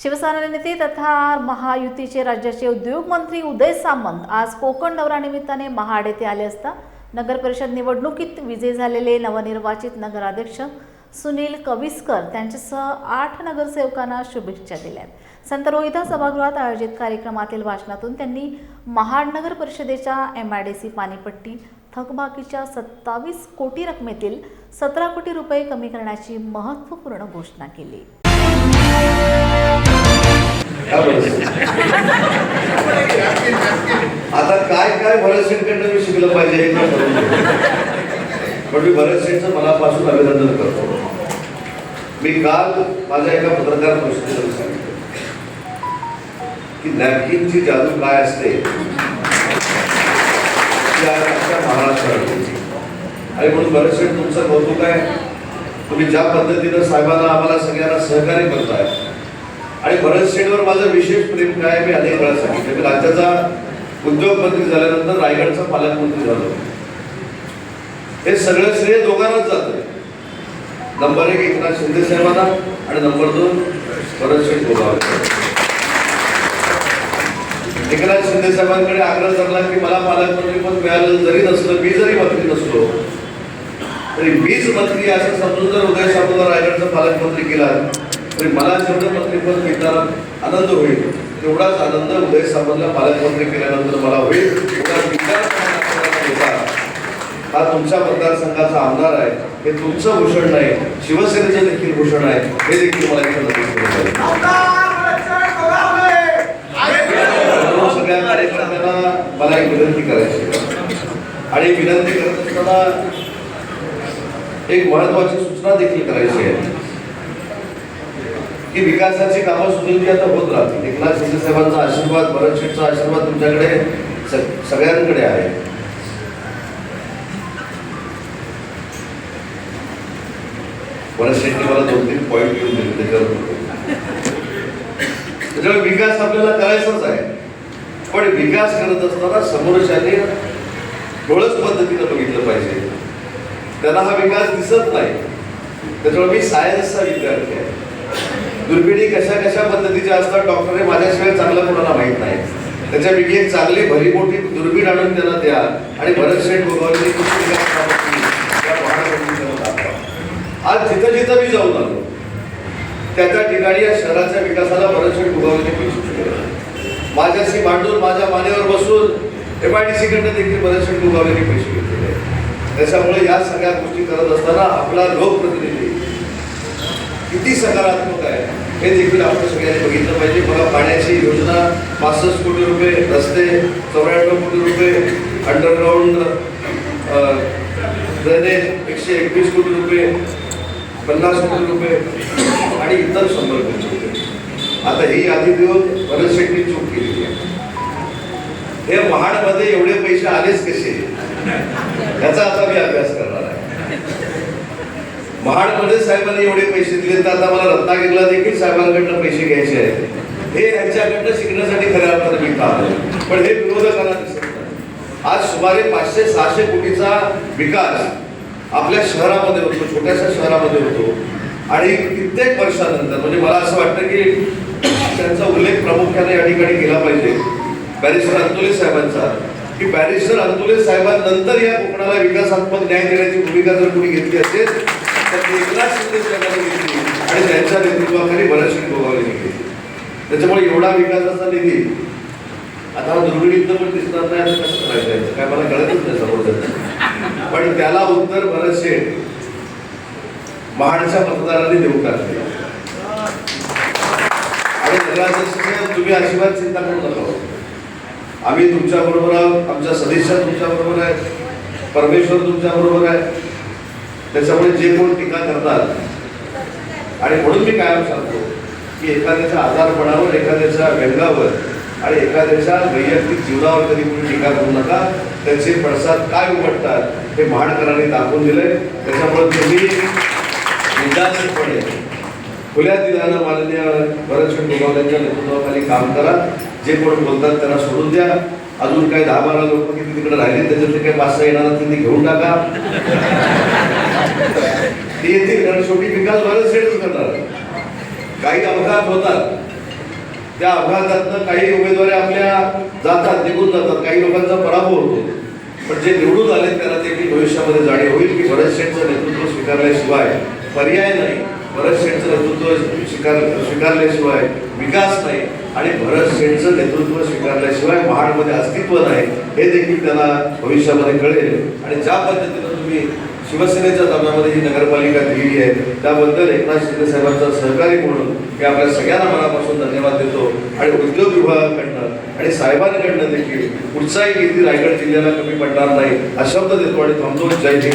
शिवसेना नेते तथा महायुतीचे राज्याचे उद्योग मंत्री उदय सामंत आज कोकण दौऱ्यानिमित्ताने महाड येथे आले असता नगर परिषद निवडणुकीत विजयी झालेले नवनिर्वाचित नगराध्यक्ष सुनील कविस्कर त्यांच्यासह आठ नगरसेवकांना शुभेच्छा दिल्या संत रोहिता सभागृहात आयोजित कार्यक्रमातील भाषणातून त्यांनी महाड नगर परिषदेच्या एम आय डी सी पाणीपट्टी थकबाकीच्या सत्तावीस कोटी रकमेतील सतरा कोटी रुपये कमी करण्याची महत्त्वपूर्ण घोषणा केली. आता काय काय भरत सिंगकडनं मी शिकलं पाहिजे हे पण मी भरत सिंगचं मनापासून अभिनंदन करतो. मी काल माझ्या एका पत्रकार परिषदेला सांगितलं की नॅपकिनची जादू काय असते? ती आणि म्हणून भरत शेठ तुमचं कौतुक आहे. तुम्ही ज्या पद्धतीनं साहेबांना आम्हाला सगळ्यांना सहकार्य करताय आणि भरत शेठवर माझं विशेष प्रेम काय मी अनेक वेळा सांगितलं. मी राज्याचा उद्योगमंत्री झाल्यानंतर रायगडचा पालकमंत्री झालो हे सगळं श्रेय दोघांनाच जातं नंबर एक एकनाथ शिंदे साहेबांना आणि नंबर दोन भरत शेठ गोगावले. एकनाथ शिंदे साहेबांकडे आग्रह धरला की मला पालकमंत्री पद मिळालं जरी नसलं मी जरी मंत्री नसलो तरी वीज मंत्री असं समजून जर उदय सामंतला रायगडचा पालकमंत्री केला तरी मला जेवढं मंत्रिपद घेताना आनंद होईल तेवढाच आनंद उदय सामंतला पालकमंत्री केल्यानंतर मला होईल. हा तुमच्या मतदारसंघाचा आमदार आहे. हे तुमचं भूषण नाही. शिवसेनेचं देखील भूषण आहे. हे देखील मला इथं नमूद सगळ्या कार्यकर्त्यांना मला एक विनंती करायची आहे. आणि विनंती करत असताना एक महत्वाची सूचना देखील करायची आहे. की विकासाची कामं सुनीलजी आता होत राहतील. एकनाथ शिंदे साहेबांचा आशीर्वाद भरत शेठचा आशीर्वाद तुमच्याकडे सगळ्यांकडे आहे. भरत शेट्टी मला दोन तीन पॉईंट घेऊन दिले त्याच्यावर त्याच्यामुळे विकास आपल्याला करायचाच आहे. पण विकास करत असताना समोरच्याने डोळस पद्धतीनं बघितलं पाहिजे. त्यांना हा विकास दिसत नाही. त्याच्यामुळे मी सायन्सचा विद्यार्थी आहे. दुर्बिणी कशा कशा पद्धतीच्या असतात डॉक्टर हे माझ्याशिवाय चांगलं कोणाला माहीत नाही. त्याच्यापैकी एक चांगली भरी मोठी दुर्बीण आणून त्यांना द्या आणि भरत शेठ गोगावली त्या आज जिथं जिथं मी जाऊन आलो त्या त्या ठिकाणी या शहराच्या विकासाला भरत शेठ गोगावली पैसे माझ्याशी मांडून माझ्या मानेवर बसून एम आय डी सी कडनं देखील भरत शेठ गोगावले पैसे घेतलेले त्याच्यामुळे या सगळ्या गोष्टी करत असताना आपला लोकप्रतिनिधी किती सकारात्मक आहे? हे देखील आपण सगळ्यांनी बघितलं पाहिजे. मला पाण्याची योजना पासष्ट कोटी रुपये रस्ते चौऱ्याण्णव कोटी रुपये अंडरग्राऊंड ड्रेनेज एकशे एकवीस कोटी रुपये पन्नास कोटी रुपये आणि इतर शंभर कोटी रुपये. आता ही यादी देऊन भरत शेट्टी चूक केलेली आहे. हे महाडमध्ये एवढे पैसे आलेच कसे? याचा आता मी अभ्यास करणार. महाडमध्ये साहेबांनी एवढे पैसे दिले तर आता मला रत्नागिरीला देखील साहेबांकडनं पैसे घ्यायचे आहेत. हे यांच्याकडनं शिकण्यासाठी खऱ्या अर्थानं मी काम आहे. पण हे विरोधकांना दिसत आज सुमारे पाचशे सहाशे कोटीचा विकास आपल्या शहरामध्ये होतो छोट्याशा शहरामध्ये होतो. आणि कित्येक वर्षानंतर म्हणजे मला असं वाटतं की त्यांचा उल्लेख प्रामुख्याने या ठिकाणी केला पाहिजे. बॅरिस्टर अंतुले साहेबांचा. की बॅरिस्टर अंतुले साहेबांनंतर या कोकणाला विकासात्मक न्याय देण्याची भूमिका जर कोणी घेतली असेल तर एकनाथ शिंदे साहेबांनी घेतली. आणि त्यांच्या नेतृत्वाखाली बऱ्याचशी गोगावली घेतली त्याच्यामुळे एवढा विकासाचा निधी आता दुर्गणीत पण दिसणार नाही असं कसं करायचं काय मला कळतच नाही समोर पण त्याला उत्तर भरत शेठ महाडच्या मतदारांनी देऊ टाकले. आणि नगराध्यक्ष तुम्ही अजिबात चिंता करू नका. आम्ही तुमच्या बरोबर आहोत. आमच्या सदिच्छा तुमच्या बरोबर आहेत. परमेश्वर तुमच्या बरोबर आहे त्याच्यामुळे जे कोण टीका करतात आणि म्हणून मी कायम सांगतो की एखाद्याच्या आजारपणावर एखाद्याच्या व्यंगावर आणि एखाद्याच्या वैयक्तिक जीवनावर कधी कोणी टीका करू नका त्याचे पडसाद काय उमटतात हे महाडकरांनी दाखवून दिले त्याच्यामुळे तुम्ही खुल्या दिलानं माननीय भरतशेठ गोगावल्यांच्या नेतृत्वाखाली काम करा. जे कोण बोलतात त्यांना सोडून द्या. अजून काही दहा बारा लोक किती तिकडे राहिले त्याच्यातले काही पाच सहा येणार असतील ते घेऊन टाका. ते येतील कारण शेवटी विकास भरत शेठच करणार. काही अपघात होतात. त्या अपघातातनं काही उमेदवारी आपल्या जातात निघून जातात. काही लोकांचा पराभव होतो. पण जे निवडून आले त्यांना देखील भविष्यामध्ये जाणीव होईल की भरत शेठचं नेतृत्व स्वीकारल्याशिवाय पर्याय नाही. भरत शेठचं नेतृत्व स्वीकार स्वीकारल्याशिवाय विकास नाही. आणि भरत शेठचं नेतृत्व स्वीकारल्याशिवाय महाडमध्ये अस्तित्व नाही हे देखील त्यांना भविष्यामध्ये कळेल. आणि ज्या पद्धतीनं तुम्ही शिवसेनेच्या ताब्यामध्ये ही नगरपालिका दिली आहे त्याबद्दल एकनाथ शिंदे साहेबांचा सहकारी म्हणून मी आपल्या सगळ्यांना मनापासून धन्यवाद देतो. आणि उद्योग विभागाकडनं आणि साहेबांकडनं देखील कुठचाही निधी रायगड जिल्ह्याला कमी पडणार नाही हा शब्द देतो आणि थांबतो. जय हिंद.